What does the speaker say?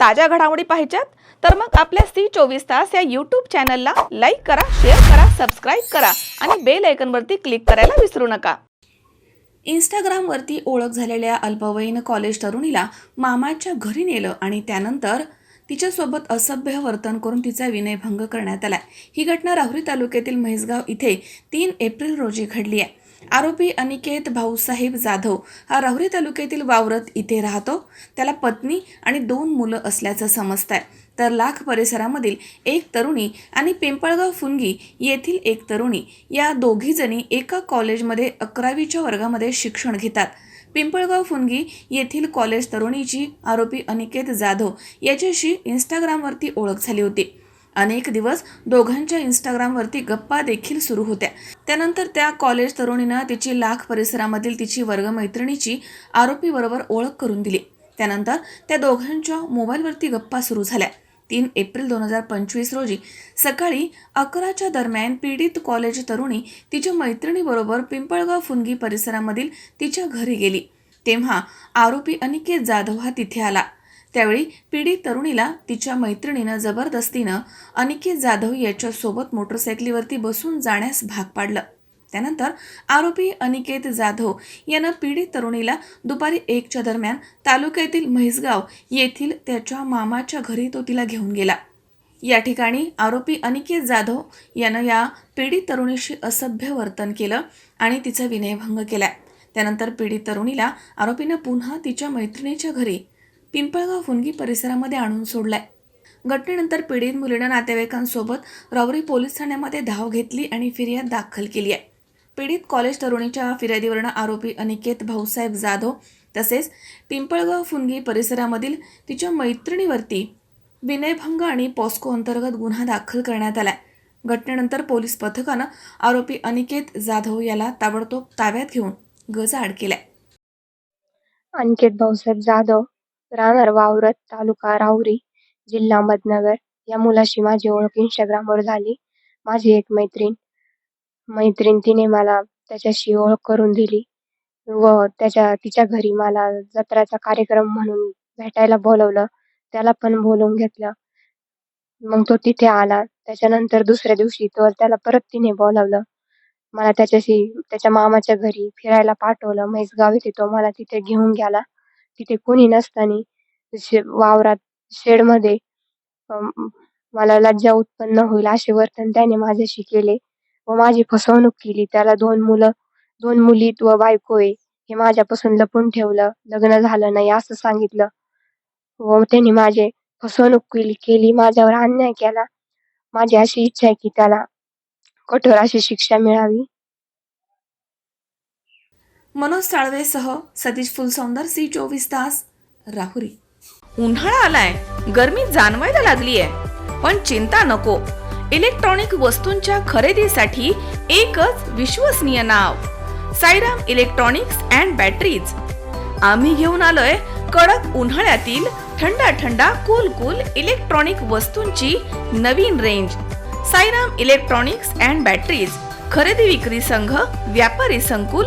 ताज्या घडामोडी पाहिजेत तर मग आपल्या सी चोवीस तास या यूट्यूब चॅनलला लाईक करा शेअर करा सबस्क्राईब करा आणि बेल आयकनवरती क्लिक करायला विसरू नका. इंस्टाग्रामवरती ओळख झालेल्या अल्पवयीन कॉलेज तरुणीला मामाच्या घरी नेलं आणि त्यानंतर तिच्यासोबत असभ्य वर्तन करून तिचा विनयभंग करण्यात आला. ही घटना राहुरी तालुक्यातील म्हैसगाव इथे तीन एप्रिल रोजी घडली आहे. आरोपी अनिकेत भाऊसाहेब जाधव हा राहुरी तालुक्यातील वावरत इथे राहतो. त्याला पत्नी आणि दोन मुलं असल्याचं समजत आहे तर लाख परिसरामधील एक तरुणी आणि पिंपळगाव फुंगी येथील एक तरुणी या दोघीजणी एका कॉलेजमध्ये अकरावीच्या वर्गामध्ये शिक्षण घेतात. पिंपळगाव फुंगी येथील कॉलेज तरुणीची आरोपी अनिकेत जाधव याच्याशी इंस्टाग्रामवरती ओळख झाली होती. अनेक दिवस दोघांच्या इंस्टाग्रामवरती गप्पा देखील सुरू होत्या. त्यानंतर त्या कॉलेज तरुणीनं तिची लाख परिसरामधील तिची वर्गमैत्रिणीची आरोपीबरोबर ओळख करून दिली. त्यानंतर त्या दोघांच्या मोबाईलवरती गप्पा सुरू झाल्या. तीन एप्रिल दोन हजार पंचवीस रोजी सकाळी अकराच्या दरम्यान पीडित कॉलेज तरुणी तिच्या मैत्रिणीबरोबर पिंपळगाव फुंगी परिसरामधील तिच्या घरी गेली. तेव्हा आरोपी अनिकेत जाधव हा तिथे आला. त्यावेळी पीडित तरुणीला तिच्या मैत्रिणीनं जबरदस्तीनं अनिकेत जाधव याच्यासोबत मोटरसायकलीवरती बसून जाण्यास भाग पाडलं. त्यानंतर आरोपी अनिकेत जाधव यानं पीडित तरुणीला दुपारी एकच्या दरम्यान तालुक्यातील म्हैसगाव येथील त्याच्या मामाच्या घरी तो तिला घेऊन गेला. या ठिकाणी आरोपी अनिकेत जाधव यानं या पीडित तरुणीशी असभ्य वर्तन केलं आणि तिचा विनयभंग केला. त्यानंतर पीडित तरुणीला आरोपीनं पुन्हा तिच्या मैत्रिणीच्या घरी पिंपळगाव फुनगी परिसरामध्ये आणून सोडलाय. घटनेनंतर पीडित मुलीनं नातेवाईकांसोबत रावरी पोलीस ठाण्यामध्ये धाव घेतली आणि फिर्याद दाखल केली आहे. पीडित कॉलेज तरुणीच्या फिर्यादीवरनं आरोपी अनिकेत भाऊसाहेब जाधव तसेच पिंपळगाव फुनगी परिसरामधील तिच्या मैत्रिणीवरती विनयभंग आणि पॉस्को अंतर्गत गुन्हा दाखल करण्यात आलाय. घटनेनंतर पोलीस पथकानं आरोपी अनिकेत जाधव याला ताबडतोब ताब्यात घेऊन गजाआड केलाय. अनिकेत भाऊसाहेब जाधव राहणार वावरत तालुका राहुरी जिल्हा मधनगर. या मुलाशी माझी ओळख इंस्टाग्रामवर झाली. माझी एक मैत्रीण मैत्रीण तिने मला त्याच्याशी ओळख करून दिली व त्याच्या तिच्या घरी मला जत्राचा कार्यक्रम म्हणून भेटायला बोलवलं. त्याला पण बोलवून घेतलं. मग तो तिथे आला. त्याच्यानंतर दुसऱ्या दिवशी तो त्याला परत तिने बोलावलं. मला त्याच्याशी त्याच्या मामाच्या घरी फिरायला पाठवलं. म्हैसगाव येथे तो मला तिथे घेऊन गेला. तिथे कोणी नसताना शे वावरात शेडमध्ये अम, मला लज्जा उत्पन्न होईल असे वर्तन त्याने माझ्याशी केले व माझी फसवणूक केली. त्याला दोन मुलं दोन मुली व बायको आहे. हे माझ्यापासून लपून ठेवलं. लग्न झालं नाही असं सांगितलं व त्याने माझे फसवणूक केली केली. माझ्यावर अन्याय केला. माझी अशी इच्छा आहे की त्याला कठोर अशी शिक्षा मिळावी. मनोज साळवेसह सतीश फुलसौंदर सी चोवीस तास राहुरी. उन्हाळा आलाय. गर्मी जाणवायला लागली आहे पण चिंता नको. इलेक्ट्रॉनिक वस्तूंच्या खरेदीसाठी एकच विश्वसनीय नाव. Sairam electronics and batteries. आम्ही घेऊन आलोय कडक उन्हाळ्यातील थंडा थंडा कूल कूल इलेक्ट्रॉनिक वस्तूंची नवीन range Sairam electronics and batteries. खरेदी विक्री संघ व्यापारी संकुल